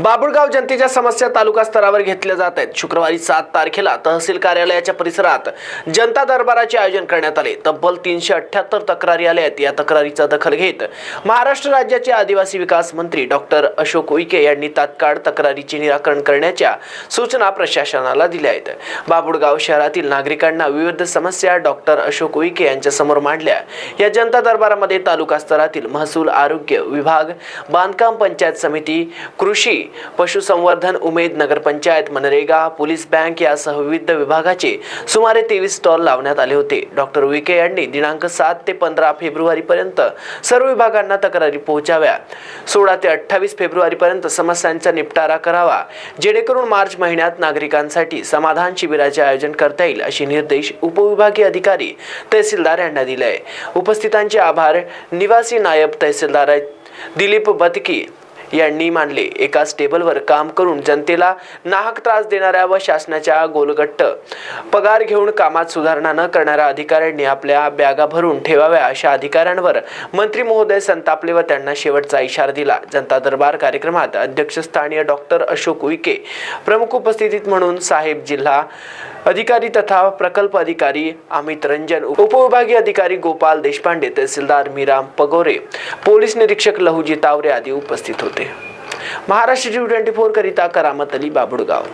बाबुळगाव जनतेच्या समस्या तालुका स्तरावर घेतल्या जात आहेत. शुक्रवारी सात तारखेला तहसील कार्यालयाच्या परिसरात जनता दरबाराचे आयोजन करण्यात आले. तब्बल तीनशे अठ्याहत्तर तक्रारी आल्या आहेत. या तक्रारीचा दखल घेत महाराष्ट्र राज्याचे आदिवासी विकास मंत्री डॉक्टर अशोक उईके यांनी तात्काळ तक्रारीचे निराकरण करण्याच्या सूचना प्रशासनाला दिल्या आहेत. बाबुळगाव शहरातील नागरिकांना विविध समस्या डॉक्टर अशोक उईके यांच्यासमोर मांडल्या. या जनता दरबारामध्ये तालुका स्तरातील महसूल आरोग्य विभाग बांधकाम पंचायत समिती कृषी पशुसंवर्धन उमेद नगरपंचायत मनरेगा पोलीस बँक यासह विविध विभागाचे सुमारे तेवीस स्टॉल लावण्यात आले होते. डॉक्टर विके यांनी दिनांक सात ते पंधरा फेब्रुवारी पर्यंत सर्व विभागांना तक्रारी पोहोचाव्या. सोळा ते अठ्ठावीस फेब्रुवारी पर्यंत समस्यांचा निपटारा करावा जेणेकरून मार्च महिन्यात नागरिकांसाठी समाधान शिबिराचे आयोजन करता येईल असे निर्देश उपविभागीय अधिकारी तहसीलदार यांना दिले. आहे उपस्थितांचे आभार. निवासी नायब तहसीलदार दिलीप बतकी यांनी मानले. एकाच टेबलवर काम करून जनतेला नाहक त्रास देणाऱ्या व शासनाच्या गोलगट्ट. पगार घेऊन कामात सुधारणा न करणाऱ्या अधिकाऱ्यांनी आपल्या बॅगा भरून ठेवाव्या अशा अधिकाऱ्यांवर मंत्री महोदय संतापले व त्यांना शेवटचा इशारा दिला. जनता दरबार कार्यक्रमात अध्यक्षस्थानीय डॉक्टर अशोक उईके प्रमुख उपस्थितीत म्हणून साहेब जिल्हा अधिकारी तथा प्रकल्प अधिकारी अमित रंजन उपविभागीय अधिकारी गोपाल देशपांडे तहसीलदार मीराम पगोरे पोलीस निरीक्षक लहुजी तावरे आदी उपस्थित होते. महाराष्ट्र जी ट्वेंटी फोर करिता करामत अली बाबुडगाव